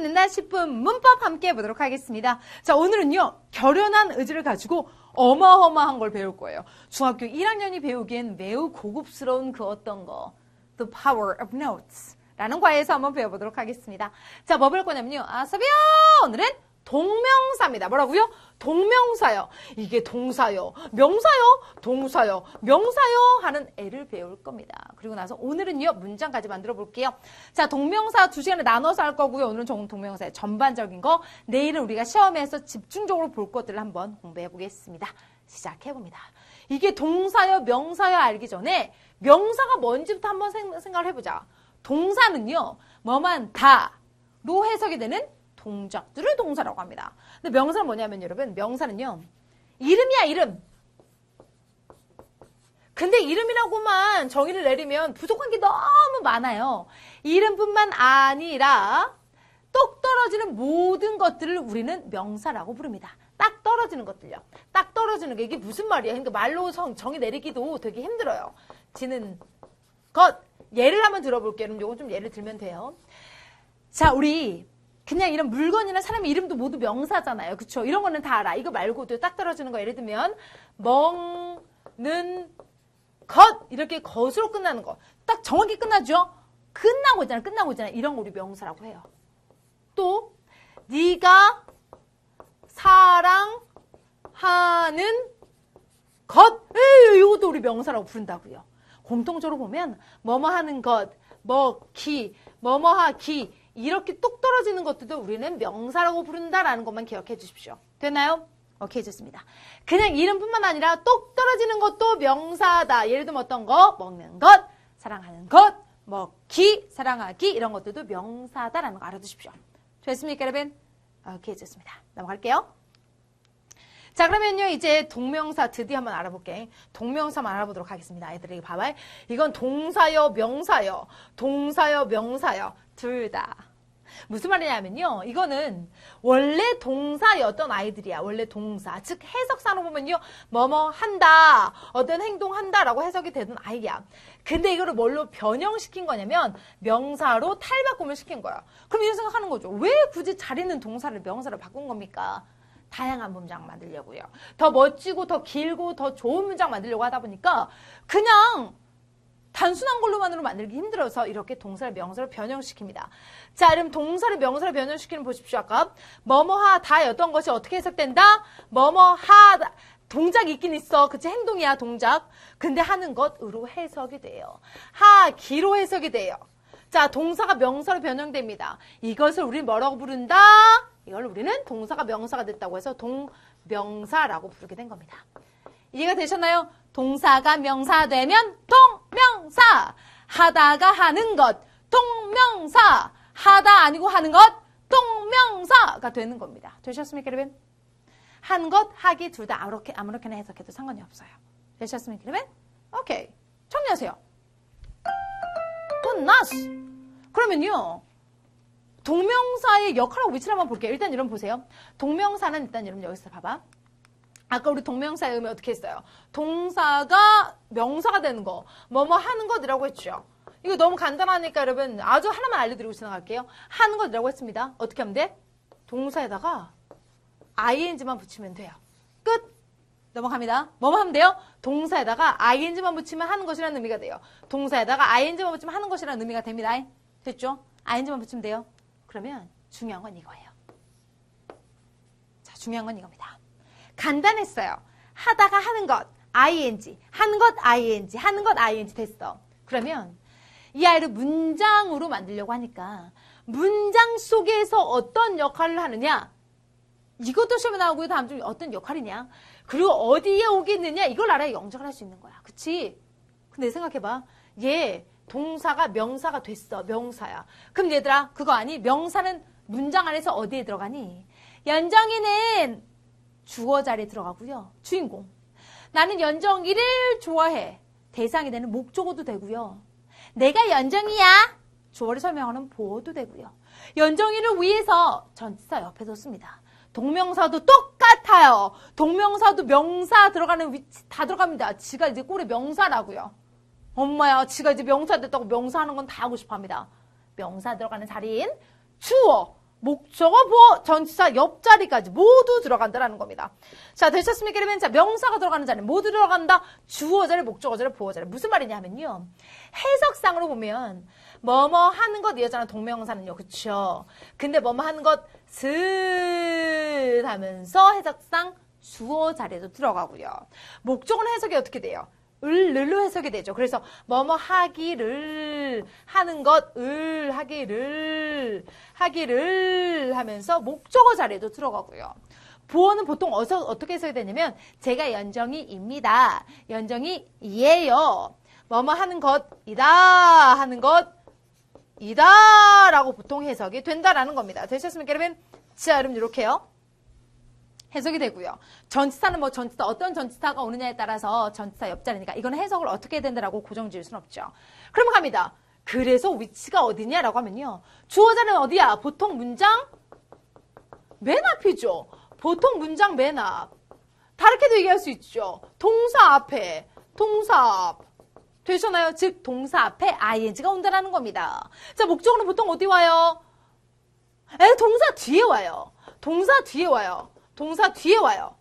끝낸다 10분 문법 함께 해보도록 하겠습니다. 자, 오늘은요, 결연한 의지를 가지고 어마어마한 걸 배울 거예요. 중학교 1학년이 배우기엔 매우 고급스러운 그 어떤 거. The power of notes. 라는 과에서 한번 배워보도록 하겠습니다. 자, 뭐 배울 거냐면요. 아사비요! 오늘은 동명사입니다. 뭐라고요? 동명사요. 이게 동사요. 명사요. 동사요. 명사요. 하는 애를 배울 겁니다. 그리고 나서 오늘은요. 문장까지 만들어 볼게요. 자, 동명사 두 시간에 나눠서 할 거고요. 오늘은 정 동명사의 전반적인 거. 내일은 우리가 시험에서 집중적으로 볼 것들을 한번 공부해 보겠습니다. 시작해 봅니다. 이게 동사요, 명사요 알기 전에 명사가 뭔지부터 한번 생각을 해보자. 동사는요, 뭐만 다로 해석이 되는 동작들을 동사라고 합니다. 근데 명사는 뭐냐면 여러분, 명사는요, 이름이야, 이름. 근데 이름이라고만 정의를 내리면 부족한 게 너무 많아요. 이름뿐만 아니라 똑 떨어지는 모든 것들을 우리는 명사라고 부릅니다. 딱 떨어지는 것들요. 딱 떨어지는 게 이게 무슨 말이야? 그러니까 말로 정, 정의 내리기도 되게 힘들어요. 지는 것. 예를 한번 들어볼게요. 그럼 요건 좀 예를 들면 돼요. 자, 우리 그냥 이런 물건이나 사람 이름도 모두 명사잖아요. 그쵸? 이런 거는 다 알아. 이거 말고도 딱 떨어지는 거 예를 들면 먹는 것 이렇게 것으로 끝나는 거. 딱 정확히 끝나죠? 끝나고 있잖아. 끝나고 있잖아. 이런 거 우리 명사라고 해요. 또 네가 사랑하는 것 이것도 우리 명사라고 부른다고요. 공통적으로 보면 뭐뭐 하는 것, 먹기, 뭐뭐 하기 이렇게 똑 떨어지는 것들도 우리는 명사라고 부른다라는 것만 기억해 주십시오. 됐나요? 오케이 좋습니다. 그냥 이름뿐만 아니라 똑 떨어지는 것도 명사다. 예를 들면 어떤 거? 먹는 것, 사랑하는 것, 먹기, 사랑하기 이런 것들도 명사다라는 거 알아두십시오. 됐습니까 여러분? 오케이 좋습니다. 넘어갈게요. 자 그러면요 이제 동명사 드디어 한번 알아볼게. 동명사만 알아보도록 하겠습니다. 아이들에게 봐봐 이건 동사요 명사요 동사요 명사요 둘 다. 무슨 말이냐면요 이거는 원래 동사였던 아이들이야. 원래 동사. 즉 해석사로 보면요 뭐뭐 한다 어떤 행동 한다 라고 해석이 되던 아이야. 근데 이거를 뭘로 변형시킨 거냐면 명사로 탈바꿈을 시킨 거야. 그럼 이런 생각하는 거죠. 왜 굳이 잘 있는 동사를 명사로 바꾼 겁니까 다양한 문장 만들려고요. 더 멋지고 더 길고 더 좋은 문장 만들려고 하다 보니까 그냥 단순한 걸로만으로 만들기 힘들어서 이렇게 동사를 명사로 변형시킵니다. 자, 그럼 동사를 명사로 변형시키는 보십시오. 아까 뭐뭐하 다였던 것이 어떻게 해석된다? 뭐뭐하다. 동작이 있긴 있어. 그치? 행동이야, 동작. 근데 하는 것으로 해석이 돼요. 하 기로 해석이 돼요. 자, 동사가 명사로 변형됩니다. 이것을 우리 뭐라고 부른다? 이걸 우리는 동사가 명사가 됐다고 해서 동명사라고 부르게 된 겁니다. 이해가 되셨나요? 동사가 명사 되면 동명사. 하다가 하는 것. 동명사. 하다 아니고 하는 것. 동명사가 되는 겁니다. 되셨습니까, 여러분? 한 것, 하기 둘 다 아무렇게, 아무렇게나 해석해도 상관이 없어요. 되셨습니까, 여러분? 오케이. 정리하세요. 끝났어. 그러면요. 동명사의 역할하고 위치를 한번 볼게요. 일단 여러분 보세요. 동명사는 일단 여러분 여기서 봐봐. 아까 우리 동명사의 의미 어떻게 했어요? 동사가 명사가 되는 거, 뭐뭐 하는 것이라고 했죠. 이거 너무 간단하니까 여러분 아주 하나만 알려드리고 지나갈게요. 하는 것이라고 했습니다. 어떻게 하면 돼? 동사에다가 ing만 붙이면 돼요. 끝. 넘어갑니다. 뭐만 하면 돼요? 동사에다가 ing만 붙이면 하는 것이라는 의미가 돼요. 동사에다가 ing만 붙이면 하는 것이라는 의미가 됩니다. 됐죠? ing만 붙이면 돼요. 그러면 중요한 건 이거예요. 자, 중요한 건 이겁니다. 간단했어요. 하다가 하는 것, ing. 하는 것, ing. 하는 것, ing 됐어. 그러면 이 아이를 문장으로 만들려고 하니까 문장 속에서 어떤 역할을 하느냐? 이것도 시험에 나오고 다음 중 어떤 역할이냐? 그리고 어디에 오겠느냐? 이걸 알아야 영작을 할 수 있는 거야. 그치? 근데 생각해봐. 얘 동사가 명사가 됐어. 명사야. 그럼 얘들아, 그거 아니? 명사는 문장 안에서 어디에 들어가니? 연정이는 주어 자리에 들어가고요. 주인공. 나는 연정이를 좋아해. 대상이 되는 목적어도 되고요. 내가 연정이야. 주어를 설명하는 보어도 되고요. 연정이를 위해서 전치사 옆에 뒀습니다. 동명사도 똑같아. 같아요. 동명사도 명사 들어가는 위치 다 들어갑니다. 지가 이제 꼴의 명사라고요. 엄마야, 지가 이제 명사 됐다고 명사 하는 건 다 하고 싶어 합니다. 명사 들어가는 자리인 주어, 목적어, 보어, 전치사 옆자리까지 모두 들어간다라는 겁니다. 자, 되셨습니까? 그러면 자, 명사가 들어가는 자리 모두 들어간다. 주어 자리, 목적어 자리, 보어 자리. 무슨 말이냐면요. 해석상으로 보면 뭐뭐 하는 것 이었잖아 동명사는요. 그쵸? 근데 뭐뭐 하는 것을 하면서 해석상 주어 자리에도 들어가고요. 목적어는 해석이 어떻게 돼요? 을, 늘로 해석이 되죠. 그래서 뭐뭐 하기를 하는 것을 하기를 하기를 하면서 목적어 자리에도 들어가고요. 보어는 보통 어서, 어떻게 해석이 되냐면 제가 연정이입니다. 연정이예요. 뭐뭐 하는 것이다 하는 것이다 라고 보통 해석이 된다라는 겁니다. 되셨습니까? 여러분? 자, 여러분 이렇게요. 해석이 되고요. 전치사는 뭐 전치사 어떤 전치사가 오느냐에 따라서 전치사 옆자리니까 이건 해석을 어떻게 해야 된다라고 고정 지을 수는 없죠. 그러면 갑니다. 그래서 위치가 어디냐라고 하면요. 주어 자리는 어디야? 보통 문장 맨 앞이죠. 보통 문장 맨 앞. 다르게도 얘기할 수 있죠. 동사 앞에 동사 앞. 되셨나요? 즉 동사 앞에 ing가 온다라는 겁니다. 자 목적어는 보통 어디 와요? 에 동사 뒤에 와요. 동사 뒤에 와요. 동사 뒤에 와요.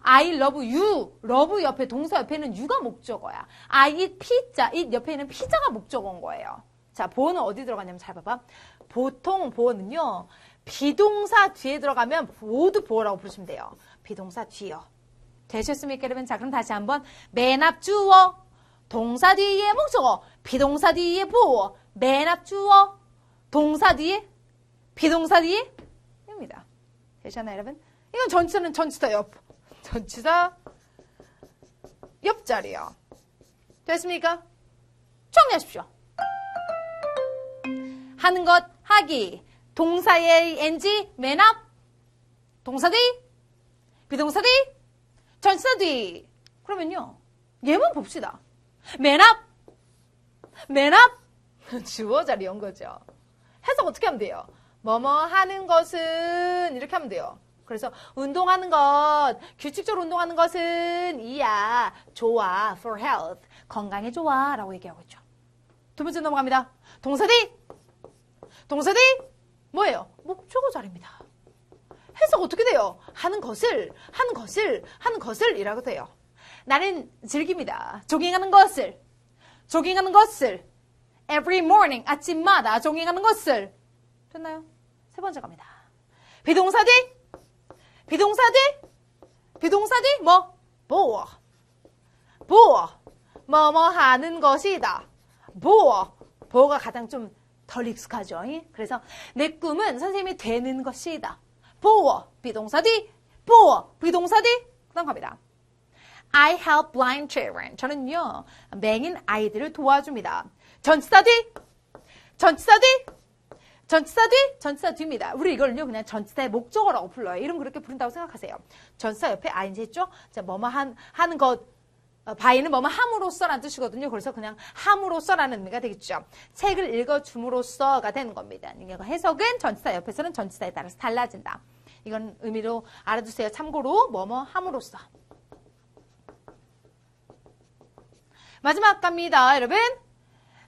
I love you. love 옆에 동사 옆에는 you가 목적어야. I eat pizza. eat 옆에는 피자가 목적어인 거예요. 자, 보어는 어디 들어가냐면 잘 봐봐. 보통 보어는요. 비동사 뒤에 들어가면 모두 보어라고 부르시면 돼요. 비동사 뒤요. 되셨습니까, 여러분? 자, 그럼 다시 한번 맨 앞 주어, 동사 뒤에 목적어, 비동사 뒤에 보어, 맨 앞 주어, 동사 뒤에, 비동사 뒤에 입니다. 되셨나요, 여러분? 이건 전치사는 전치사 옆. 전치사 옆자리요. 됐습니까? 정리하십시오. 하는 것, 하기. 동사의 ng, 맨 앞. 동사 뒤. 비동사 뒤. 전치사 뒤. 그러면요. 얘만 봅시다. 맨 앞. 맨 앞. 주어 자리 연 거죠. 해석 어떻게 하면 돼요? 뭐뭐 하는 것은 이렇게 하면 돼요. 그래서 운동하는 것, 규칙적으로 운동하는 것은 이야, 좋아, for health, 건강에 좋아 라고 얘기하고 있죠. 두 번째 넘어갑니다. 동사디, 동사디, 뭐예요? 목적어 자리입니다. 해석 어떻게 돼요? 하는 것을, 하는 것을, 하는 것을 이라고 돼요. 나는 즐깁니다. 조깅하는 것을, 조깅하는 것을, every morning, 아침마다 조깅하는 것을. 됐나요? 세 번째 갑니다. 비동사디, 비동사디? 비동사디? 뭐? 보어. 보어. 뭐뭐 하는 것이다. 보어. 보어가 가장 좀 덜 익숙하죠. 그래서 내 꿈은 선생님이 되는 것이다. 보어. 비동사디. 보어. 비동사디. 그 다음 갑니다. I help blind children. 저는요, 맹인 아이들을 도와줍니다. 전치사디. 전치사디. 전치사 뒤? 전치사 뒤입니다. 우리 이걸요 그냥 전치사의 목적어라고 불러요. 이름 그렇게 부른다고 생각하세요. 전치사 옆에 ing 있죠? 자, 뭐뭐 한, 하는 것, 어, 바이는 뭐뭐 함으로써라는 뜻이거든요. 그래서 그냥 함으로써라는 의미가 되겠죠. 책을 읽어줌으로써가 되는 겁니다. 이거 해석은 전치사 옆에서는 전치사에 따라서 달라진다. 이건 의미로 알아두세요. 참고로 뭐뭐 함으로써. 마지막 갑니다, 여러분.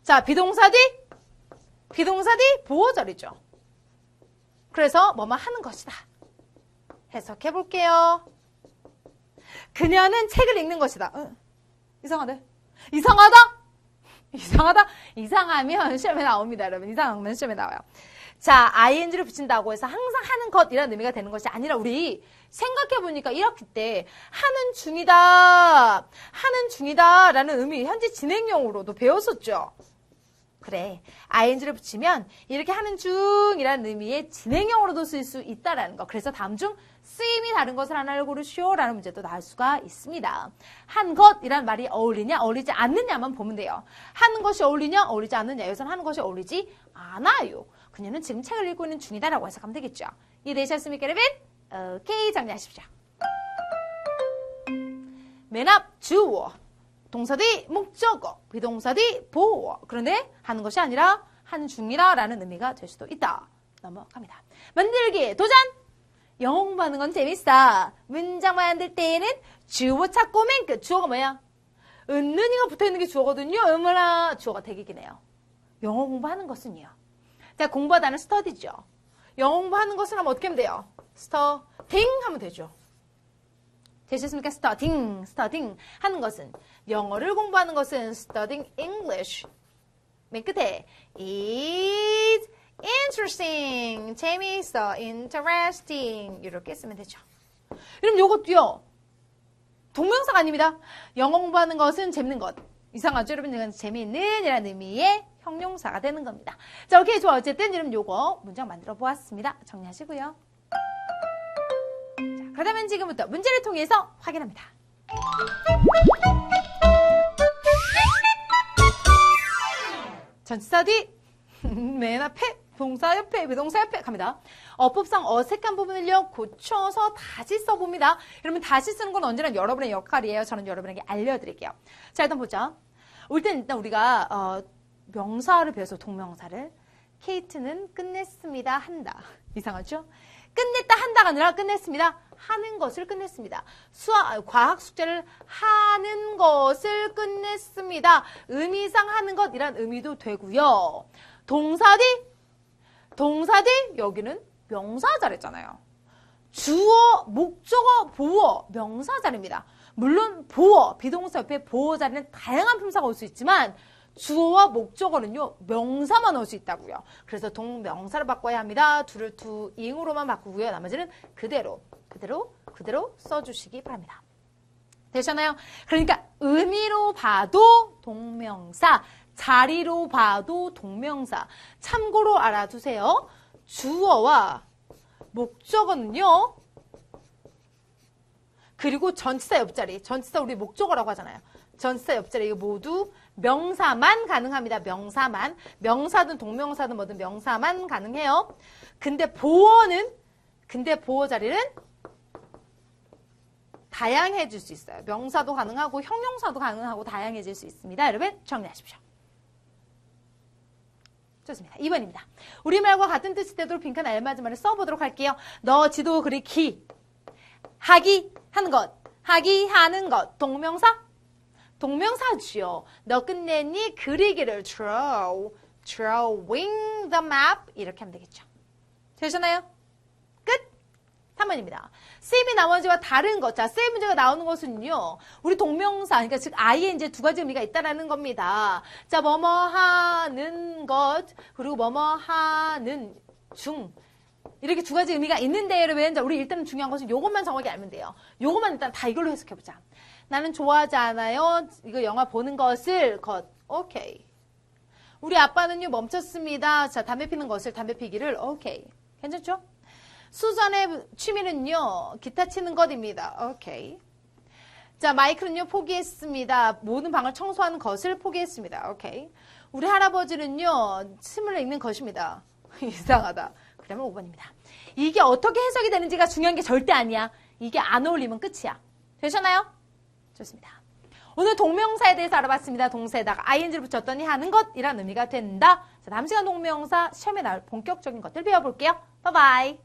자, 비동사 뒤 비동사 뒤 보호절이죠. 그래서 뭐뭐 하는 것이다. 해석해 볼게요. 그녀는 책을 읽는 것이다. 어, 이상하네. 이상하다? 이상하다? 이상하면 시험에 나옵니다, 여러분. 이상하면 시험에 나와요. 자, ing를 붙인다고 해서 항상 하는 것이라는 의미가 되는 것이 아니라 우리 생각해보니까 1학기 때 하는 중이다, 하는 중이다 라는 의미 현재 진행형으로도 배웠었죠. 그래. ing를 붙이면 이렇게 하는 중이라는 의미의 진행형으로도 쓸 수 있다라는 거. 그래서 다음 중 쓰임이 다른 것을 하나를 고르시오 라는 문제도 나올 수가 있습니다. 한 것이란 말이 어울리냐 어울리지 않느냐만 보면 돼요. 하는 것이 어울리냐 어울리지 않느냐 여기서는 하는 것이 어울리지 않아요. 그녀는 지금 책을 읽고 있는 중이다라고 해석하면 되겠죠. 이해되셨습니까 여러분? 오케이 정리하십시오. 맨 앞 주어 동사디 목적어, 비동사디 보어. 그런데 하는 것이 아니라 하는 중이다라는 의미가 될 수도 있다. 넘어갑니다. 만들기 도전! 영어 공부하는 건 재밌어. 문장 만들 때에는 주어 찾고 맨 끝. 주어가 뭐야? 은는이가 붙어 있는 게 주어거든요. 어머나 주어가 대기기네요. 영어 공부하는 것은요. 자, 공부하다는 스터디죠. 영어 공부하는 것을 하면 어떻게 하면 돼요? 스터딩 하면 되죠. 되셨습니까? 스터딩, 스터딩 하는 것은 영어를 공부하는 것은 studying English. 맨 끝에 is interesting, 재미있어, interesting 이렇게 쓰면 되죠. 그럼 요것도요. 동명사가 아닙니다. 영어 공부하는 것은 재밌는 것. 이상하죠? 여러분, 이건 재미있는 이라는 의미의 형용사가 되는 겁니다. 자, 오케이. 좋아. 어쨌든 여러분 요거 문장 만들어 보았습니다. 정리하시고요. 자, 그러다면 지금부터 문제를 통해서 확인합니다. 전치사디 맨 앞에 동사 옆에 비동사 옆에 갑니다. 어법상 어색한 부분을요 고쳐서 다시 써봅니다. 여러분 다시 쓰는 건 언제나 여러분의 역할이에요. 저는 여러분에게 알려드릴게요. 자 일단 보자. 일단 일단 우리가 어, 명사를 배워서 동명사를 케이트는 끝냈습니다 한다. 이상하죠? 끝냈다 한다가 아니라 끝냈습니다. 하는 것을 끝냈습니다. 수학, 과학 숙제를 하는 것을 끝냈습니다. 의미상 하는 것이란 의미도 되고요. 동사디, 동사디, 여기는 명사 자리잖아요. 주어, 목적어, 보어, 명사 자리입니다. 물론 보어, 비동사 옆에 보어 자리는 다양한 품사가 올 수 있지만 주어와 목적어는요 명사만 올수 있다고요. 그래서 동명사를 바꿔야 합니다. 둘을 두 잉으로만 바꾸고요. 나머지는 그대로 그대로 그대로 써주시기 바랍니다. 되셨나요? 그러니까 의미로 봐도 동명사, 자리로 봐도 동명사. 참고로 알아두세요. 주어와 목적어는요. 그리고 전치사 옆자리, 전치사 우리 목적어라고 하잖아요. 전치사 옆자리 이거 모두 명사만 가능합니다. 명사만. 명사든 동명사든 뭐든 명사만 가능해요. 근데 보어는 근데 보어 자리는 다양해질 수 있어요. 명사도 가능하고 형용사도 가능하고 다양해질 수 있습니다. 여러분 정리하십시오. 좋습니다. 2번입니다. 우리말과 같은 뜻이 되도록 빈칸 알맞은 말을 써보도록 할게요. 너 지도 그리기 하기 하는 것 하기 하는 것 동명사 동명사지요. 너 끝냈니? 그리기를 draw, drawing the map 이렇게 하면 되겠죠. 되셨나요? 끝. 3번입니다. 쌤이 나머지와 다른 것. 자, 쌤 문제가 나오는 것은요. 우리 동명사, 그러니까 즉 ing의 두 가지 의미가 있다라는 겁니다. 자, 뭐뭐 하는 것, 그리고 뭐뭐 하는 중. 이렇게 두 가지 의미가 있는데 여러분, 자, 우리 일단 중요한 것은 요것만 정확히 알면 돼요. 요것만 일단 다 이걸로 해석해보자. 나는 좋아하지 않아요. 이거 영화 보는 것을 것. 오케이. 우리 아빠는요 멈췄습니다. 자 담배 피는 것을 담배 피기를 오케이. 괜찮죠? 수잔의 취미는요 기타 치는 것입니다. 오케이. 자 마이크는요 포기했습니다. 모든 방을 청소하는 것을 포기했습니다. 오케이. 우리 할아버지는요 침을 읽는 것입니다. 이상하다. 그러면 5번입니다. 이게 어떻게 해석이 되는지가 중요한 게 절대 아니야. 이게 안 어울리면 끝이야. 되셨나요? 좋습니다. 오늘 동명사에 대해서 알아봤습니다. 동사에다가 ing를 붙였더니 하는 것이란 의미가 된다. 자, 다음 시간 동명사 시험에 나올 본격적인 것들 배워볼게요. 바이바이.